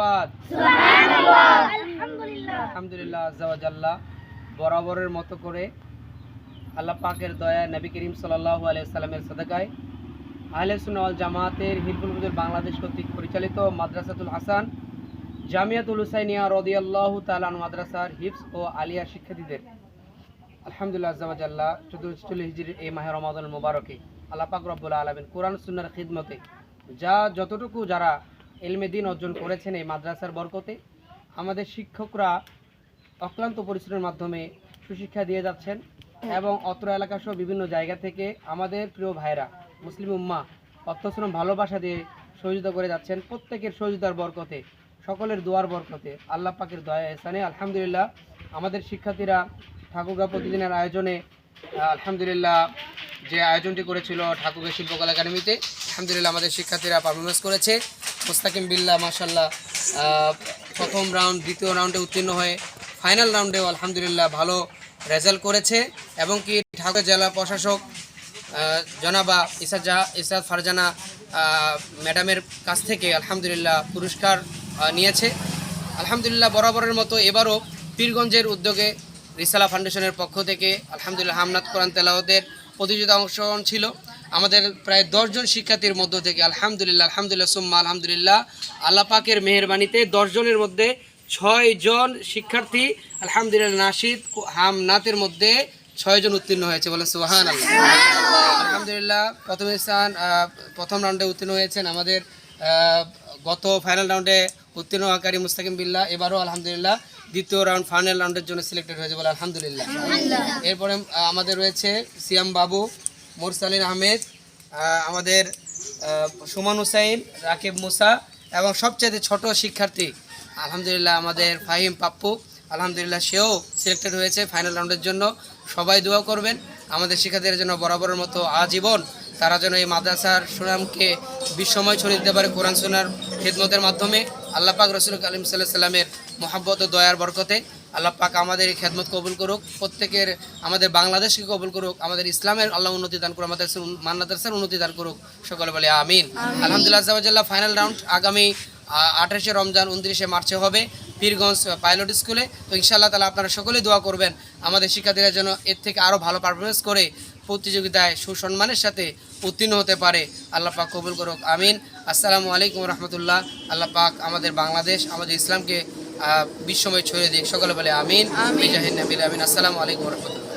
পাদ আলহামদুলিল্লাহ আজ্জাওয়াজাল্লাহ বরাবরের মতো করে আল্লাহ পাকের দয়া নবী করিম সাল্লাল্লাহু আলাইহি সাল্লামের সাদাকায় আহলে সুন্নাহ জামাতের হিলফুল হুজুর বাংলাদেশ কর্তৃক পরিচালিত মাদ্রাসাতুল হাসান জামিয়াতুল হুসাইনিয়া রদিয়াল্লাহু তাআলা মাদ্রাসার হিফস ও আলিয়া শিক্ষার্থীদের। আলহামদুলিল্লাহ আজ্জাওয়াজাল্লাহ চতুর্থ হিজরির এই মাহে রমাদান মুবারকে। আল্লাহ পাক রব্বুল আলামিন কোরআন সুন্নাহর খিদমতে যা যতটুকু যারা এলমে দিন অর্জন করেছেন এই মাদ্রাসার বরকতে। আমাদের শিক্ষকরা অক্লান্ত পরিশ্রমের মাধ্যমে সুশিক্ষা দিয়ে যাচ্ছেন এবং অত্র এলাকা সহ বিভিন্ন জায়গা থেকে আমাদের প্রিয় ভাইরা মুসলিম উম্মা অত্যশ্রম ভালোবাসা দিয়ে সহযোগিতা করে যাচ্ছেন। প্রত্যেকের সহযোগিতার বরকতে, সকলের দোয়ার বরকতে, আল্লাহ পাকের দয়া এসানে আলহামদুলিল্লাহ, আমাদের শিক্ষার্থীরা ঠাকুরগা প্রতিদিনের আয়োজনে, আলহামদুলিল্লাহ, যে আয়োজনটি করেছিল ঠাকুরগা শিল্পকলা একাডেমিতে, আলহামদুলিল্লাহ আমাদের শিক্ষার্থীরা পারফরমেন্স করেছে। মোস্তাকিম বিল্লাহ মাসাল্লাহ প্রথম রাউন্ড, দ্বিতীয় রাউন্ডে উত্তীর্ণ হয়ে ফাইনাল রাউন্ডেও আলহামদুলিল্লাহ ভালো রেজাল্ট করেছে এবং কি ঢাকা জেলা প্রশাসক জনাবা ইসাদ জাহা, ইসাদ ফারজানা ম্যাডামের কাছ থেকে আলহামদুলিল্লাহ পুরস্কার নিয়েছে। আলহামদুলিল্লাহ বরাবরের মতো এবারও পীরগঞ্জের উদ্যোগে রিসালা ফাউন্ডেশনের পক্ষ থেকে আলহামদুলিল্লাহ হামনাত কোরআন তেলাওয়াতের প্রতিযোগিতা অংশগ্রহণ ছিল। আমাদের প্রায় দশজন শিক্ষার্থীর মধ্য থেকে আলহামদুলিল্লাহ আলহামদুলিল্লাহ সুম্মা আলহামদুলিল্লাহ আল্লাহ পাকের মেহরবানিতে দশজনের মধ্যে ছয় জন শিক্ষার্থী আলহামদুলিল্লাহ নাসিদ হামনাতের মধ্যে ছয়জন উত্তীর্ণ হয়েছে বলে সুহান আলহামদুলিল্লাহ প্রথম স্থান প্রথম রাউন্ডে উত্তীর্ণ হয়েছেন আমাদের গত ফাইনাল রাউন্ডে উত্তীর্ণ হকারী মুস্তাকিম বিল্লাহ এবারও আলহামদুলিল্লাহ দ্বিতীয় রাউন্ড ফাইনাল রাউন্ডের জন্য সিলেক্টেড হয়েছে বলে আলহামদুলিল্লাহ। এরপরে আমাদের রয়েছে সিয়াম বাবু মুরসালিন আহমেদ আমাদের সুমন হুসাইন, রাকিব মুসা এবং সবচেয়ে ছোট শিক্ষার্থী, আলহামদুলিল্লাহ আমাদের ফাহিম পাপ্পু, আলহামদুলিল্লাহ সেও সিলেক্টেড হয়েছে ফাইনাল রাউন্ডের জন্য। সবাই দোয়া করবেন, আমাদের শিক্ষার্থীদের জন্য বরাবরের মতো আজীবন তারা যেন এই মাদ্রাসার সুনামকে বিশ্বময় ছড়িয়ে দিতে পারে কোরআন সোনার খেদমতের মাধ্যমে। আল্লাহ পাক রসুল আলিম সাল্লাহ সাল্লামের মোহাব্বত ও দয়ার বরকতে আল্লাহ পাক আমাদের এই খেদমত কবুল করুক প্রত্যেকের আমাদের বাংলাদেশকে কবুল করুক আমাদের ইসলামের আল্লাহ উন্নতি দান করুক আমাদের মান্নাদার উন্নতি দান করুক। সকলে বলে আমিন। আলহামদুলিল্লাহ ফাইনাল রাউন্ড আগামী আঠাশে রমজান উনত্রিশে মার্চে হবে পীরগঞ্জ পাইলট স্কুলে। তো ইনশাআল্লাহ তালা আপনারা সকলেই দোয়া করবেন আমাদের শিক্ষার্থীরা যেন এর থেকে আরও ভালো পারফরমেন্স করে প্রতিযোগিতায় সুসম্মানের সাথে উত্তীর্ণ হতে পারে। আল্লাহ পাক কবুল করুক আমিন। আসসালামু আলাইকুম রহমতুল্লাহ। আল্লাহ পাক আমাদের বাংলাদেশ আমাদের ইসলামকে বিশ্বময় ছড়িয়ে দিক। সকলে বলে আমিন। আমিন। আমিন। আসসালামু আলাইকুম রহমতুল্লাহ।